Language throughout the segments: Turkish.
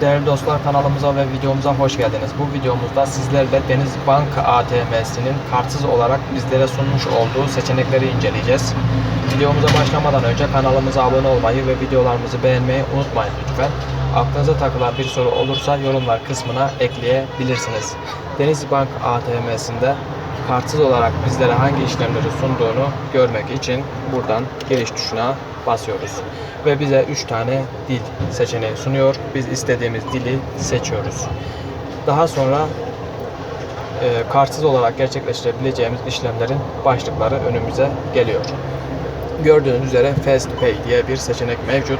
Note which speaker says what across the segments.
Speaker 1: Değerli dostlar kanalımıza ve videomuza hoş geldiniz. Bu videomuzda sizlerle Deniz Banka ATM'sinin kartsız olarak bizlere sunmuş olduğu seçenekleri inceleyeceğiz. Videomuza başlamadan önce kanalımıza abone olmayı ve videolarımızı beğenmeyi unutmayın lütfen. Aklınıza takılan bir soru olursa yorumlar kısmına ekleyebilirsiniz. Deniz Bank ATM'sinde kartsız olarak bizlere hangi işlemleri sunduğunu görmek için buradan giriş tuşuna basıyoruz. Ve bize 3 tane dil seçeneği sunuyor. Biz istediğimiz dili seçiyoruz. Daha sonra e, kartsız olarak gerçekleştirebileceğimiz işlemlerin başlıkları önümüze geliyor. Gördüğünüz üzere Fast Pay diye bir seçenek mevcut.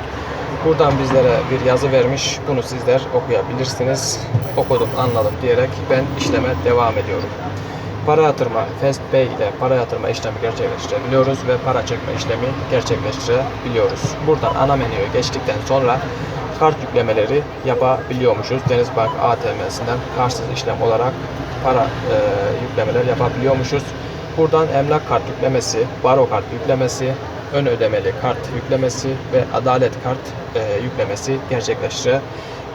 Speaker 1: Buradan bizlere bir yazı vermiş. Bunu sizler okuyabilirsiniz. Okudum, anladım diyerek ben işleme devam ediyorum. Para yatırma, Fast Pay ile para yatırma işlemi gerçekleştirebiliyoruz ve para çekme işlemi gerçekleştirebiliyoruz. Buradan ana menüye geçtikten sonra kart yüklemeleri yapabiliyormuşuz. Denizbank ATM'sinden kartsız işlem olarak para e, yüklemeler yapabiliyormuşuz. Buradan emlak kart yüklemesi, baro kart yüklemesi, ön ödemeli kart yüklemesi ve adalet kart e, yüklemesi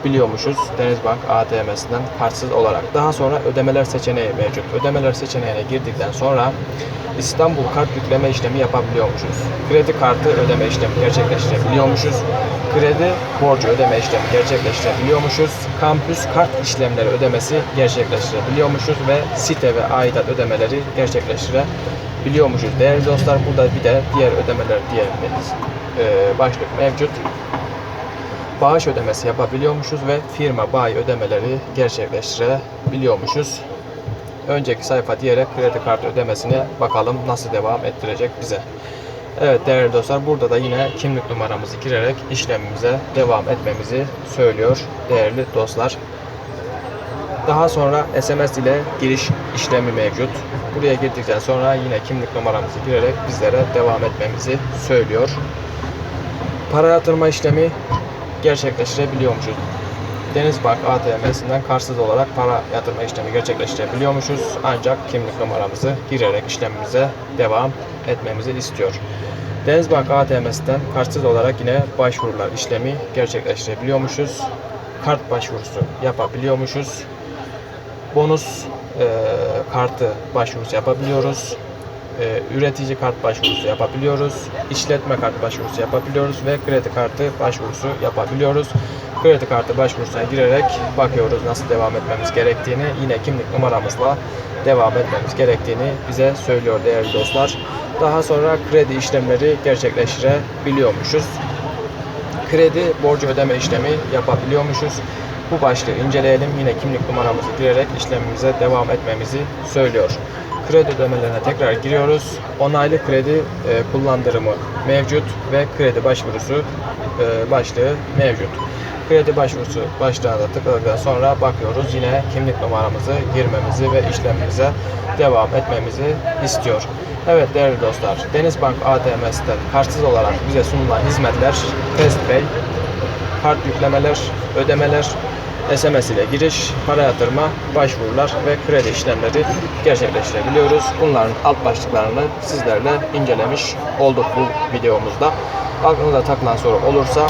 Speaker 1: gerçekleştirebiliyormuşuz Denizbank ATM'sinden kartsız olarak. Daha sonra ödemeler seçeneği mevcut. Ödemeler seçeneğine girdikten sonra İstanbul kart yükleme işlemi yapabiliyormuşuz. Kredi kartı ödeme işlemi gerçekleştirebiliyormuşuz. Kredi borcu ödeme işlemi gerçekleştirebiliyormuşuz. Kampüs kart işlemleri ödemesi gerçekleştirebiliyormuşuz ve site ve aidat ödemeleri gerçekleştirebiliyormuşuz. Değerli dostlar burada bir de diğer ödemeler diye bir e, başlık mevcut. Bağış ödemesi yapabiliyormuşuz ve firma bayi ödemeleri gerçekleştirebiliyormuşuz önceki sayfa diyerek kredi kartı ödemesine bakalım nasıl devam ettirecek bize. Evet değerli dostlar burada da yine kimlik numaramızı girerek işlemimize devam etmemizi söylüyor değerli dostlar. Daha sonra SMS ile giriş işlemi mevcut. Buraya girdikten sonra yine kimlik numaramızı girerek bizlere devam etmemizi söylüyor. Para yatırma işlemi gerçekleştirebiliyormuşuz. Denizbank ATM'sinden kartsız olarak para yatırma işlemi gerçekleştirebiliyormuşuz. Ancak kimlik numaramızı girerek işlemimize devam etmemizi istiyor. Denizbank ATM'sinden kartsız olarak yine başvurular işlemi gerçekleştirebiliyormuşuz. Kart başvurusu yapabiliyormuşuz. Bonus e, kartı başvurusu yapabiliyoruz. E, üretici kart başvurusu yapabiliyoruz. işletme kart başvurusu yapabiliyoruz ve kredi kartı başvurusu yapabiliyoruz. Kredi kartı başvurusuna girerek bakıyoruz nasıl devam etmemiz gerektiğini. Yine kimlik numaramızla devam etmemiz gerektiğini bize söylüyor değerli dostlar. Daha sonra kredi işlemleri gerçekleştirebiliyormuşuz. Kredi borcu ödeme işlemi yapabiliyormuşuz. Bu başlığı inceleyelim. Yine kimlik numaramızı girerek işlemimize devam etmemizi söylüyor. Kredi ödemelerine tekrar giriyoruz. Onaylı kredi e, kullandırımı mevcut ve kredi başvurusu e, başlığı mevcut. Kredi başvurusu başlığına tıkladıktan sonra bakıyoruz. Yine kimlik numaramızı girmemizi ve işlemimize devam etmemizi istiyor. Evet değerli dostlar, Denizbank ATM'sinden kartsız olarak bize sunulan hizmetler FastPay, kart yüklemeler, ödemeler, SMS ile giriş, para yatırma, başvurular ve kredi işlemleri gerçekleştirebiliyoruz. Bunların alt başlıklarını sizlerle incelemiş olduk bu videomuzda. Aklınıza takılan soru olursa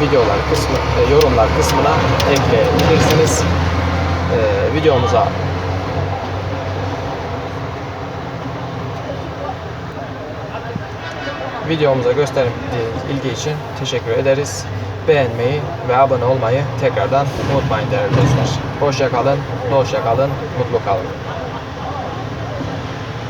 Speaker 1: videolar kısmı, e, yorumlar kısmına ekleyebilirsiniz. E, videomuza videomuza gösterdiğiniz ilgi için teşekkür ederiz. Beğenmeyi ve abone olmayı tekrardan unutmayın değerli dostlar. Hoşça kalın, hoşça kalın, mutlu kalın.